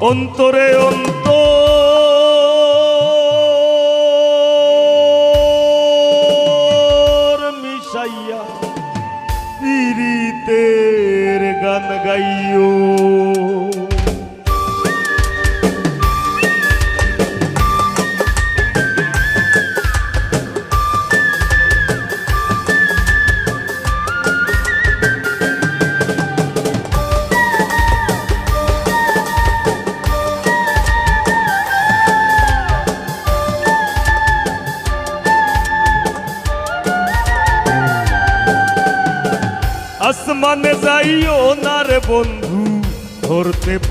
অন্তরে অন্ত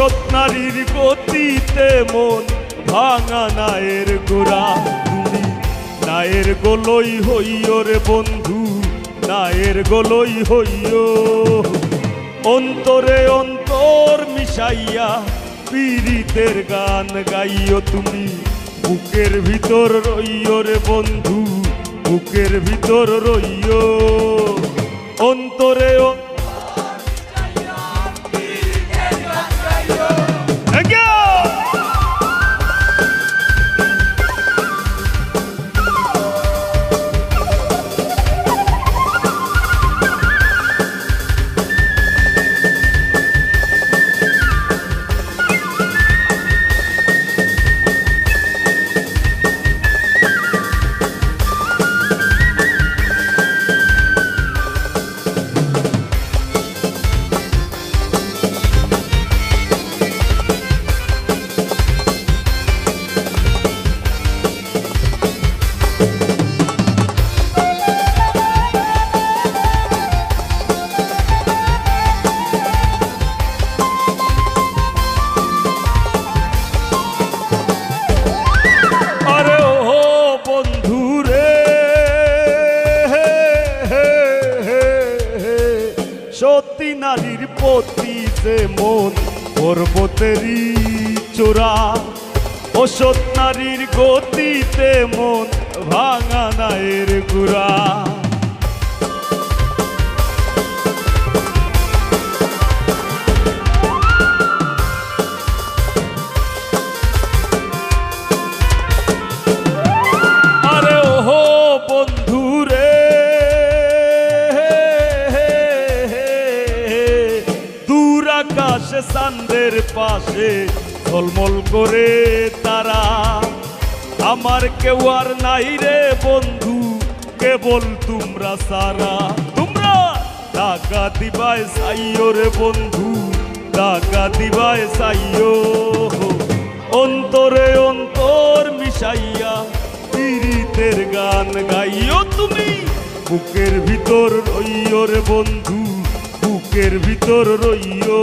অসৎ গতিতে মন ভাঙা নায়ের গোড়া তুমি নায়ের গোলই হইও রে বন্ধু, নায়ের গোলই হইও অন্তরে অন্তর মিশাইয়া পীড়িতের গান গাইও তুমি। বুকের ভিতর রইও রে বন্ধু, বুকের ভিতর রইও অন্তরে অ- চান্দের পাশে ঝলমল করে তারা। আমার কেউ আর নাই রে বন্ধু, কেবল তোমরা সারা। তোমরা টাকা দিবায় সাইও রে বন্ধু, টাকা দিবায় সাইও। অন্তরে অন্তর মিশাইয়া পীড়িতের গান গাইও তুমি। বুকের ভিতর রইও রে বন্ধু, বুকের ভিতর রইও।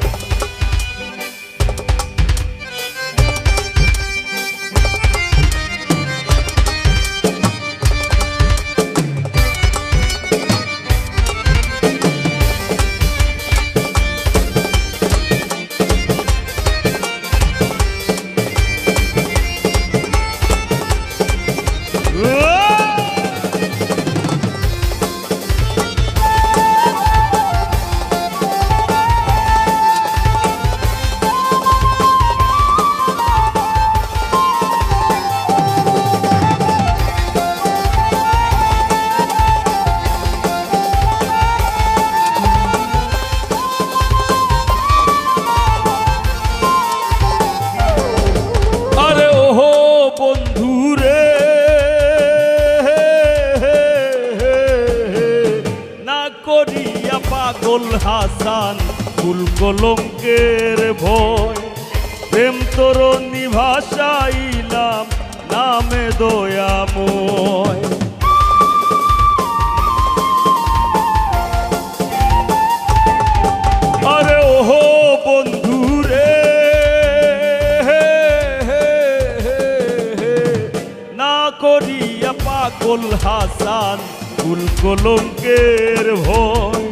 কলঙ্কের ভয়।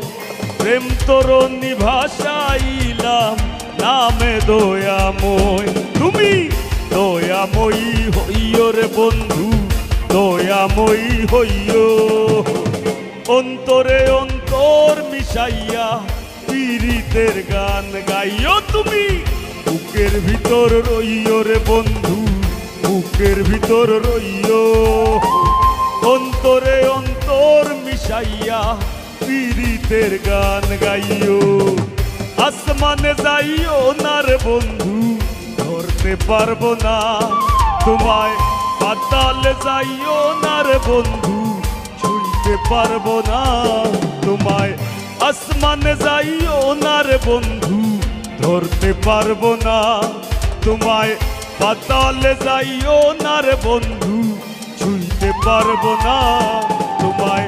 প্রেম তরণী ভাষাইলাম নামে দয়াময়। তুমি দয়াময়ী হইও রে বন্ধু, দয়াময়ী হইয়। অন্তরে অন্তর মিশাইয়া পীড়িতের গান গাইও তুমি। বুকের ভিতর রইও রে বন্ধু, বুকের ভিতর রইও অন্তরে অন্তর মিশাইয়া পীড়িতের গান গাইও। আসমানে যাইও না রে বন্ধু, ধরতে পারব না। তোমায় পাতালে যাইও না রে বন্ধু, ছুঁইতে পারব না। তোমায় আসমানে যাইও না রে বন্ধু, ধরতে পারব না। তোমায় পাতালে যাইও না রে বন্ধু, ছুঁইতে পারব না। তোমায়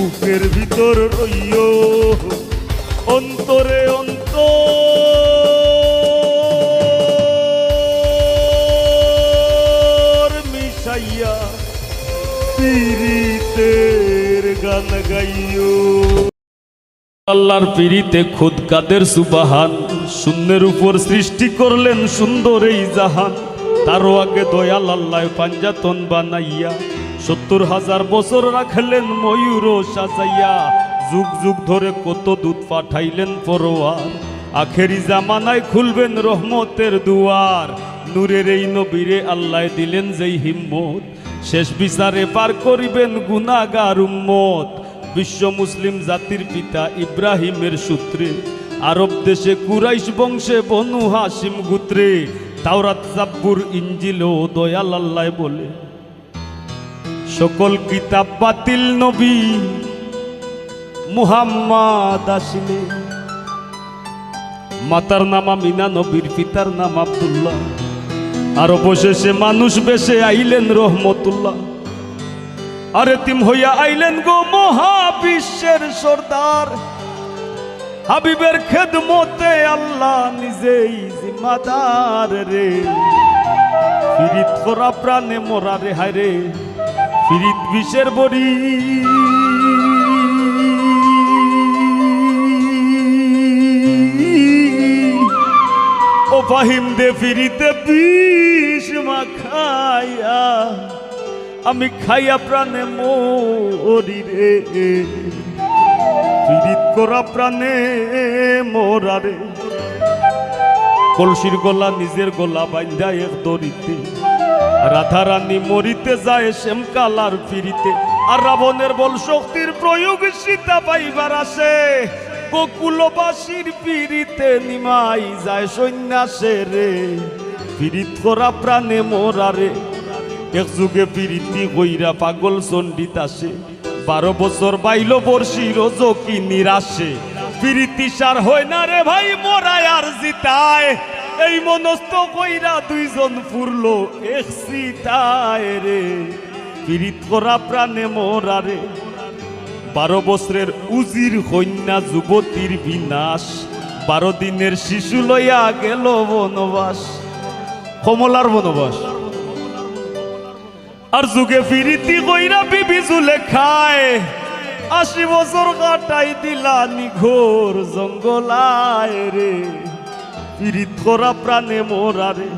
বুকের ভিতর রইও। অন্তরে অন্তর মিশাইয়া পীড়িতের গান গাইও। আল্লাহর পিড়িতে খুদ কাদের সুবাহান। শূন্যের উপর সৃষ্টি করলেন সুন্দর এই জাহান। তারও আগে দয়াল আল্লাহ পাঞ্জাতন বানাইয়া। সত্তর হাজার বছর রাখলেন ময়ূর সাজাইয়া। যুগ যুগ ধরে কত দুধ পাঠাইলেন পরোয়ার। আখেরি জামানায় খুলবেন রহমতের দুয়ার। নূরের এই নবীরে আল্লাহ দিলেন যেই হিম্মত। শেষ বিচারে পার করিবেন গুনাগার উম্মত। বিশ্ব মুসলিম জাতির পিতা ইব্রাহিমের সূত্রে। আরব দেশে কুরাইশ বংশে বনু হাসিম গুত্রে। তাওরাত জাব্বুর ইঞ্জিল ও দয়াল আল্লাহ বলে। সকল কিতাব বাতিল নবী মুহাম্মদ আসিলে। মাতার নাম আমিনা, নবীর পিতার নাম আব্দুল্লাহ। আর অবশেষে মানুষ বেশে আইলেন রহমতুল্লাহ। আরে তিম হইয়া আইলেন গো মহাবিশ্বের সর্দার। হাবিবের খেদমতে আল্লাহ নিজেই জিম্মাদার রে। ফিরিত করা প্রাণে মরা রে, হায় রে। ফিরিত বিষের বড়ি। ও ফাহিম দে ফিরিতে বিষ মাখাইয়া, আমি খাইয়া প্রাণে মরি রে। পীড়িত করা প্রাণে মোরারে কলসির গলা নিজের গলা বাইন্দা এক দড়িতে। রাধা রানী মরিতে যায় শ্যামকালার ফিরিতে, আর রাবণের বল শক্তির প্রয়োগ সীতা পাইবার আসে। গোকুলবাসীর পিড়িতে নিমাই যায় সন্ন্যাসে রে। পীড়িত করা প্রাণে মোরারে এক যুগে পিরিতি কইরা পাগল চন্ডিত আসে। বারো বছর বাইল বর্ষি রোজ কি নিরাশে। পিরিতি সার হয় না রে ভাই মোরায় আর জিতায়। এই মনস্থ কইরা দুইজন ফুরলো এক সিতায় রে পিরিত করা প্রাণে মোরারে বারো বছরের উজির কন্যা যুবতীর বিনাশ, বারো দিনের শিশু লইয়া গেল বনবাস। কমলার বনবাস। আর যুগে ফিরিতি কইরা বিবি জুলে খায়। আশি বছর কাটাই দিলা নিঘোর জঙ্গলায় রে। ফিরিত করা প্রাণে মোরারে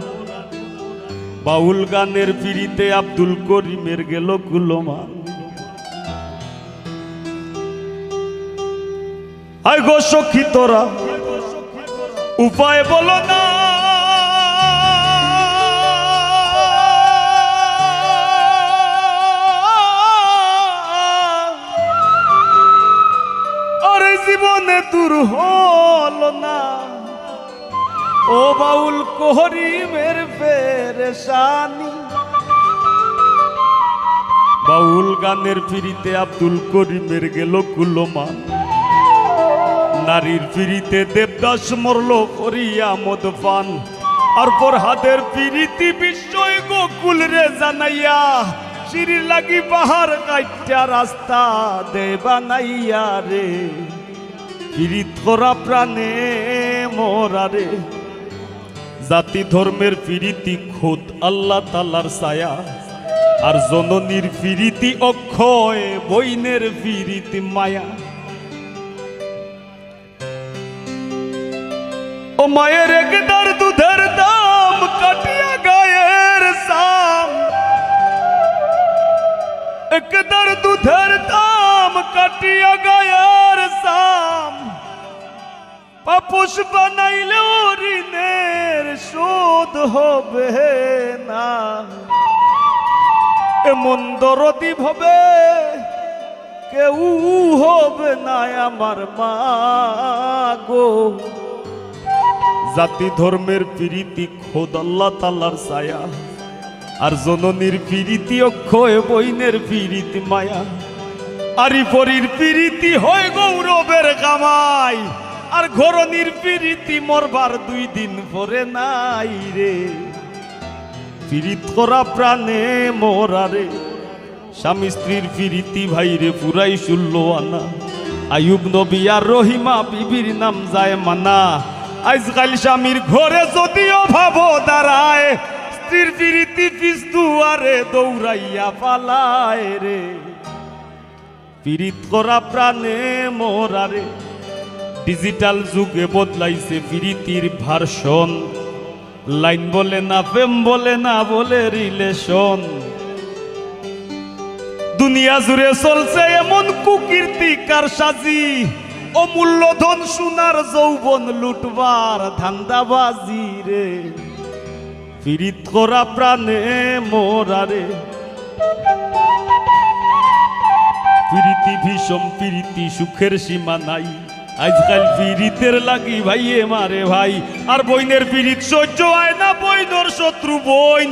বাউল গানের ফিরিতে আব্দুল করিমের গেল কুলমান আই গো সখী তোরা, উপায় বলো না। জীবনে দূর হল না। ও বাউল কোহরিমের পেরেশানি বাউল গানের ফিরিতে আব্দুল করিমের গেল কুলমান নারীর ফিরিতে দেবদাস মরল করিয়া মদ পান আর হাতের ফিরিতি বিস্ময় গোকুল রে জানাইয়া সিঁড়ি লাগি পাহাড় কাইটা রাস্তা দে বানাইয়া রে। ফিরিত করা প্রাণে মরা রে। জাতি ধর্মের ফিরিতি খোদ আল্লাহ তালার ছায়া। আর জননীর ফিরিতি অক্ষয়, বইনের ফিরিতি মায়া। ও মায়ের একদার দুধের দাম কাটিয়া গায়ের সাম একদার দুধের দাম কাটিয়া গায়ের পাপুষ বানাইলে ঋণের শোধ হবে না। এমন দরদি ভাবে, কেউ হবে না আমার মা গো। জাতি ধর্মের প্রীতি খোদ আল্লাহ তালার ছায়া, আর জননীর প্রীতি অক্ষয় বইনের প্রীতি মায়া। আরি পরীর প্রীতি হয় গৌরবের কামাই। আর ঘরনির প্রীতি মরবার দুই দিন পরে নাই রে। প্রীত করা প্রাণে মরারে স্বামী স্ত্রীর প্রীতি ভাইরে পুরাই শুল্ল আনা। আয়ুব নবী আর রহিমা বিবির নাম যায় মানা। আজকাল স্বামীর ঘরে যদিও ভাব দাঁড়ায়, স্ত্রীর প্রীতি পিস দুয়ারে দৌড়াইয়া পালায় রে। পীড়িত করা প্রাণে মরারে ডিজিটাল যুগে বদলাইছে প্রীতির ভার্সন। লাইন বলে না, প্রেম বলে না, বলে রিলেশন দুনিয়া জুড়ে চলছে এমন কুকীর্তি কার সাজি। অমূল্য ধন সোনার যৌবন লুটবার ধান্দাবাজি রে। পীড়িত করা প্রাণে মোরারে প্রীতি ভীষণ প্রীতি সুখের সীমা নাই। আজকাল পীড়িতের লাগি ভাইয়ে মারে ভাই। আর বইনের পীড়িত সহ্য হয় না, বইনর শত্রু বইন।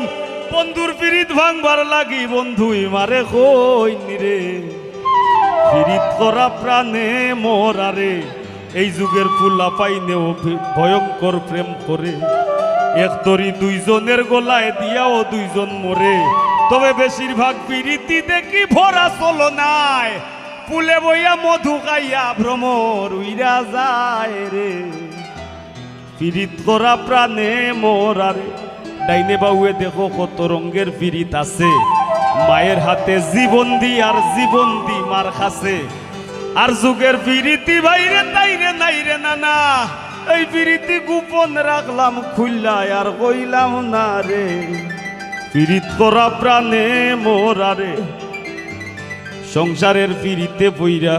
বন্ধুর পীড়িত ভাঙবার লাগি বন্ধুই মারে কইন রে। পীড়িত করা প্রাণে মরারে এই যুগের ফুলা পাইনেও ভয়ঙ্কর প্রেম করে। এক তরি দুইজনের গলায় দিয়াও দুইজন মরে। তবে বেশিরভাগ পিরিতি দেখি ভরা চলো নাই ফুলে বইয়া মধু খাইয়া ভ্রমর উইরা যায় রে। পিরিত করা প্রাণে মরারে। ডাইনে বাউয়ে দেখো কত রঙ্গের পিরিত আছে। মায়ের হাতে জীবন দি আর জীবন দি মার খাসে। আর যুগের পিরিতি বাইরে তাইরে নাইরে নানা। এই পিরিতি গোপন রাখলাম খুললা আর কইলাম না রে। পীড়িত করা প্রাণে মোরারে। সংসারের পিড়িতে বইরা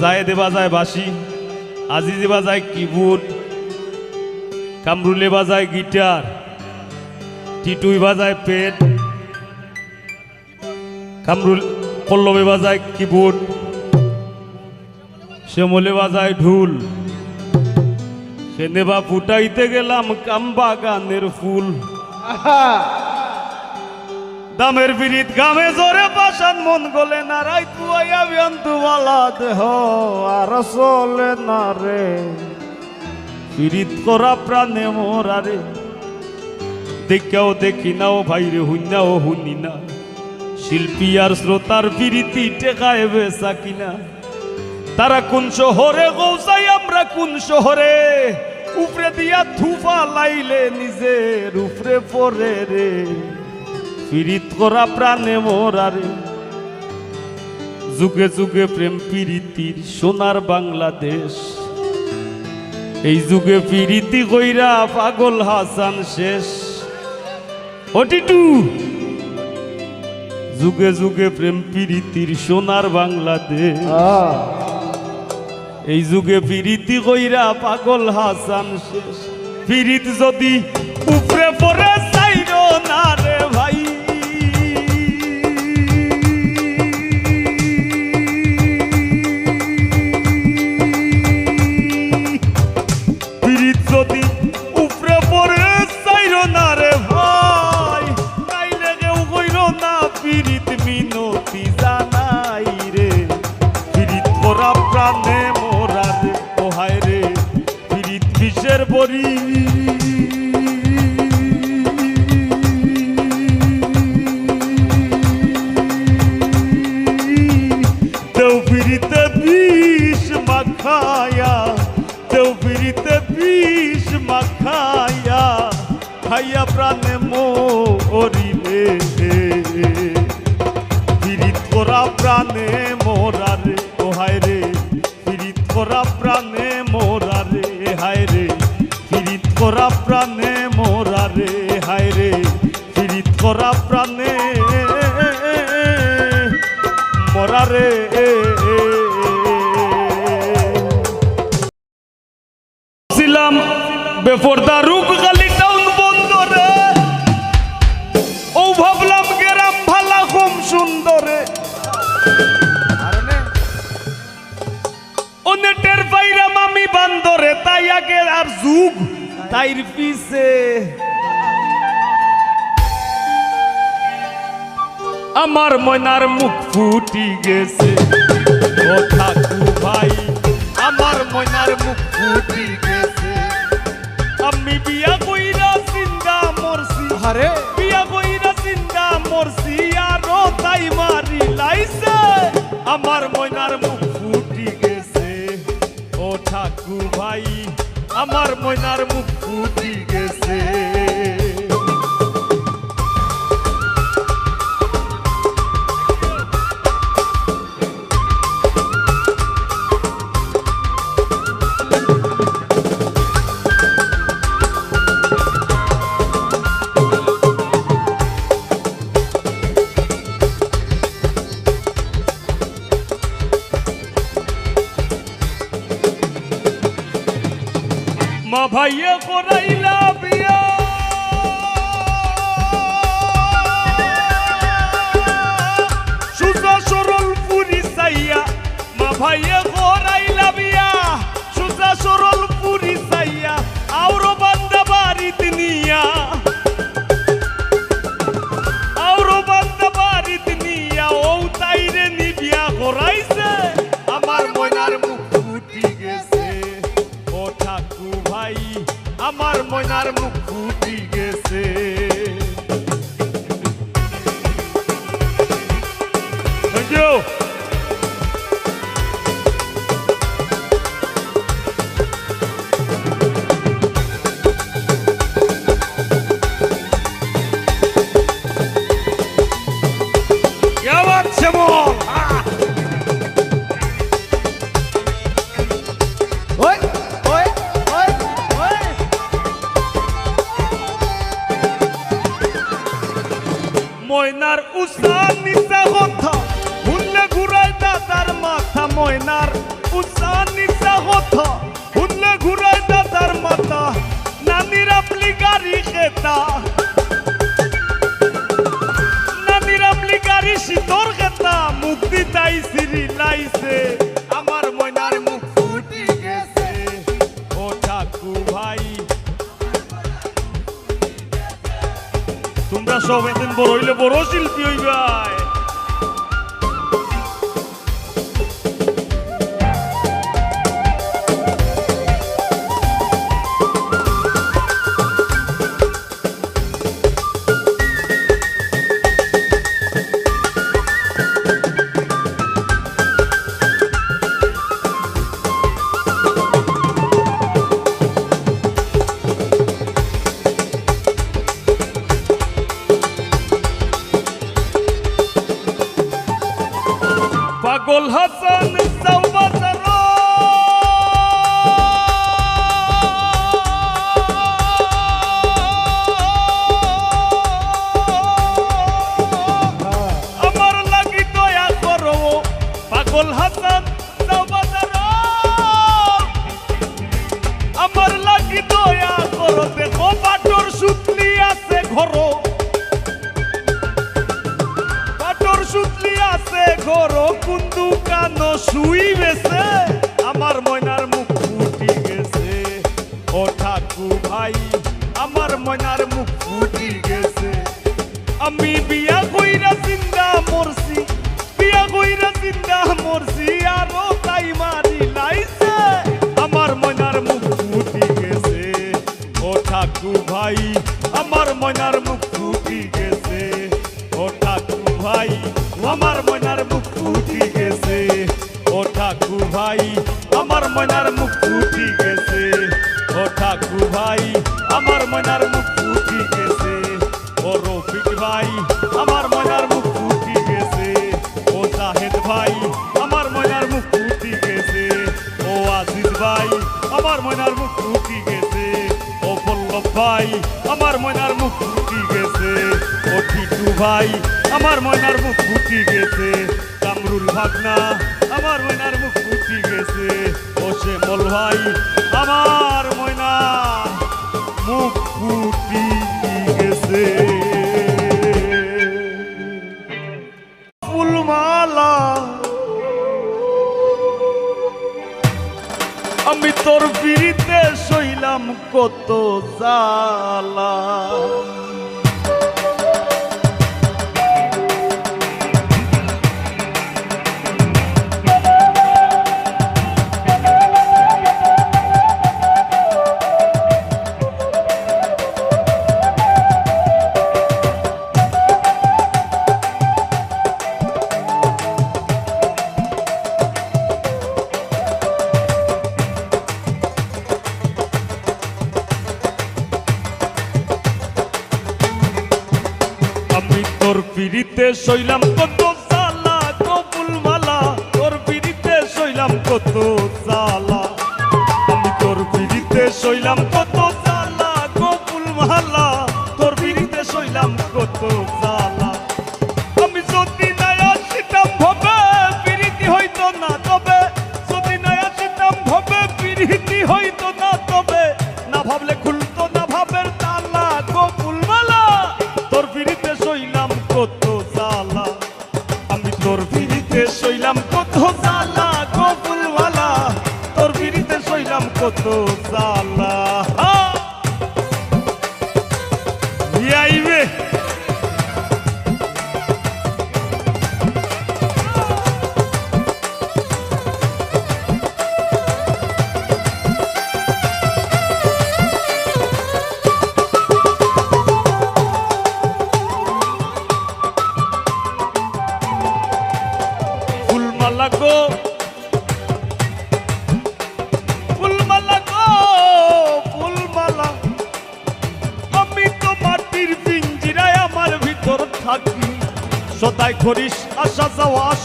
যায় দেবা যায় বাসি আজি দেবা যায় কিবোর্ড, কামরুলে বাজায় গিটার, টিটুই বাজায় পেট, কামরুল, পল্লবে বাজায় কিবোর্ড, শ্যামলে বাজায় ঢুল। সেনেবা ফুটাইতে গেলাম কাম্বা গানের ফুল। দামের বিরিত গামে জোরে পাশান মন গলে না রাই তুয়াইয়া বিয়ন্তু দেহ, আর চলে না রে। পিরিত করা প্রাণে মোরারে দেখাও দেখি নাও ভাইরে, হুইনাও হুনি না। শিল্পী আর শ্রোতার পিরিতি টেকায় বেসা কিনা। তারা কোন শহরে, গৌসাই আমরা কোন শহরে? উপরে দিয়া থুফা লাইলে নিজের উপরে পরে রে। পিরিত করা প্রাণে মোরারে যুগে যুগে প্রেম পিরিতির সোনার বাংলাদেশ। এই যুগে পিরিতি কইরা পাগল হাসান শেষ। ওটিটু যুগে যুগে প্রেম পিরিতির সোনার বাংলাদেশ। এই যুগে পিরিতি কইরা পাগল হাসান শেষ। পিরিত যদি উপরে পরে খাইয়া প্রাণে মরিলে পীড়িত করা প্রাণে আর যুগ তাইর পিছে আমার ময়নার মুখ ফুটি গেছে। ও ঠাকু ভাই আমার ময়নার মুখ ফুটি গেছে। আমি বিয়া কইরা চিন্তা মরছি। আরে বিয়া কইরা চিন্তা মরছি আরও তাই মারি লাইছে। আমার আমার ময়নার মুখ মা ভাইয়ে আমার ময়নার মুখ ফুটি গেছে। ও বলল ভাই, আমার ময়নার মুখ ফুটি গেছে। ও ঠিকু ভাই, আমার ময়নার মুখ ফুটি গেছে। কামরুল ভাগনা, আমার ময়নার মুখ ফুটি গেছে। ও বল ভাই, আমার ময়না মুখ ফুটি গেছে। আমি তোর বিরিতে শৈলাম কত জালা পিড়িতে শৈলাম কত সালা কপুল মালা তোর পিড়িতে শৈলাম কত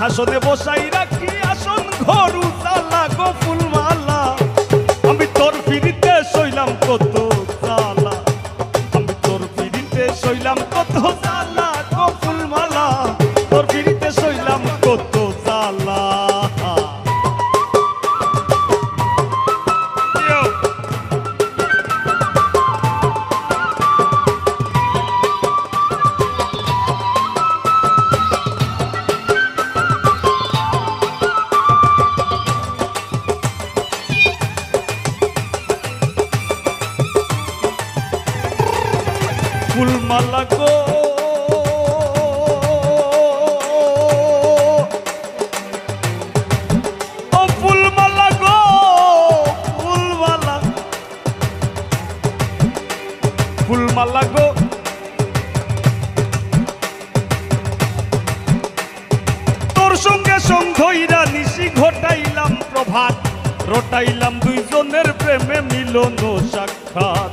হাসো হাসনে বসাই রাখি আসন ঘরু তালা গো ফুলমালা আমি তোর ফিরিতে শৈলাম কত হাত রটাইলাম দুইজনের প্রেমে মিলন সাক্ষাৎ।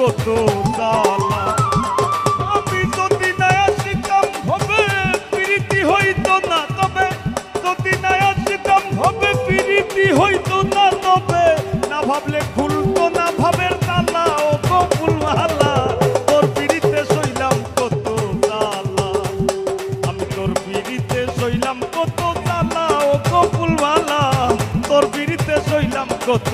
কত আমি যদি না আসিতাম হবে প্রীতি হইত না তবে যদি না আসিতাম হবে হইত না তবে না ভাবলে খুলতো না ভাবের তালা ও কপুল তোর পিড়িতে সইলাম কত জ্বালা। আমি তোর পিড়িতে সইলাম কত জ্বালা। ও কপুল তোর পিড়িতে সইলাম কত